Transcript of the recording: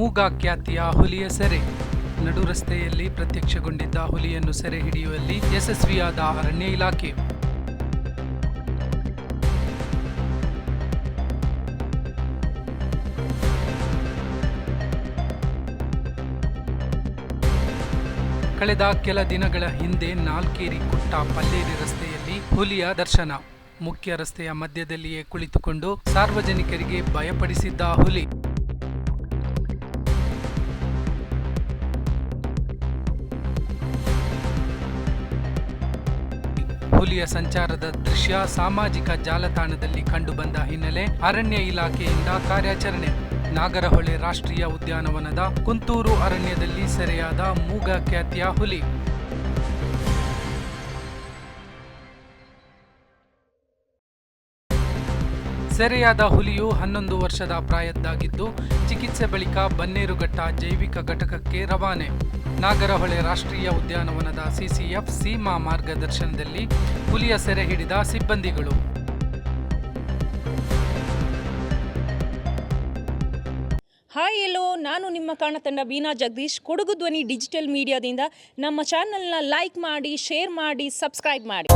ಮೂಗ ಖ್ಯಾತಿಯ ಹುಲಿಯ ಸೆರೆ. ನಡು ರಸ್ತೆಯಲ್ಲಿ ಪ್ರತ್ಯಕ್ಷಗೊಂಡಿದ್ದ ಹುಲಿಯನ್ನು ಸೆರೆ ಹಿಡಿಯುವಲ್ಲಿ ಯಶಸ್ವಿಯಾದ ಅರಣ್ಯ ಇಲಾಖೆ. ಕಳೆದ ಕೆಲ ದಿನಗಳ ಹಿಂದೆ ನಾಲ್ಕೇರಿ ಕುಟ್ಟ ಪಲ್ಲೇರಿ ರಸ್ತೆಯಲ್ಲಿ ಹುಲಿಯ ದರ್ಶನ. ಮುಖ್ಯ ರಸ್ತೆಯ ಮಧ್ಯದಲ್ಲಿಯೇ ಕುಳಿತುಕೊಂಡು ಸಾರ್ವಜನಿಕರಿಗೆ ಭಯಪಡಿಸಿದ್ದ ಹುಲಿ. ಹುಲಿಯ ಸಂಚಾರದ ದೃಶ್ಯ ಸಾಮಾಜಿಕ ಜಾಲತಾಣದಲ್ಲಿ ಕಂಡುಬಂದ ಹಿನ್ನೆಲೆ ಅರಣ್ಯ ಇಲಾಖೆಯಿಂದ ಕಾರ್ಯಾಚರಣೆ. ನಾಗರಹೊಳೆ ರಾಷ್ಟ್ರೀಯ ಉದ್ಯಾನವನದ ಕುಂತೂರು ಅರಣ್ಯದಲ್ಲಿ ಸೆರೆಯಾದ ಮೂಗ ಖ್ಯಾತಿಯ ಹುಲಿ. ಸೆರೆಯಾದ ಹುಲಿಯು ಹನ್ನೊಂದು ವರ್ಷದ ಪ್ರಾಯದ್ದಾಗಿದ್ದು, ಚಿಕಿತ್ಸೆ ಬಳಿಕ ಬನ್ನೇರುಘಟ್ಟ ಜೈವಿಕ ಘಟಕಕ್ಕೆ ರವಾನೆ. ನಾಗರಹೊಳೆ ರಾಷ್ಟ್ರೀಯ ಉದ್ಯಾನವನದ ಸಿಸಿಎಫ್ ಸೀಮಾ ಮಾರ್ಗದರ್ಶನದಲ್ಲಿ ಹುಲಿಯ ಸೆರೆ ಹಿಡಿದ ಸಿಬ್ಬಂದಿಗಳು. ಹಾಯ್ ಎಲ್ಲೋ, ನಾನು ನಿಮ್ಮ ಕಾಣತಂಡ ವೀನಾ ಜಗದೀಶ್. ಕೊಡಗು ಧ್ವನಿ ಡಿಜಿಟಲ್ ಮೀಡಿಯಾದಿಂದ ನಮ್ಮ ಚಾನಲ್ನ ಲೈಕ್ ಮಾಡಿ, ಶೇರ್ ಮಾಡಿ, ಸಬ್ಸ್ಕ್ರೈಬ್ ಮಾಡಿ.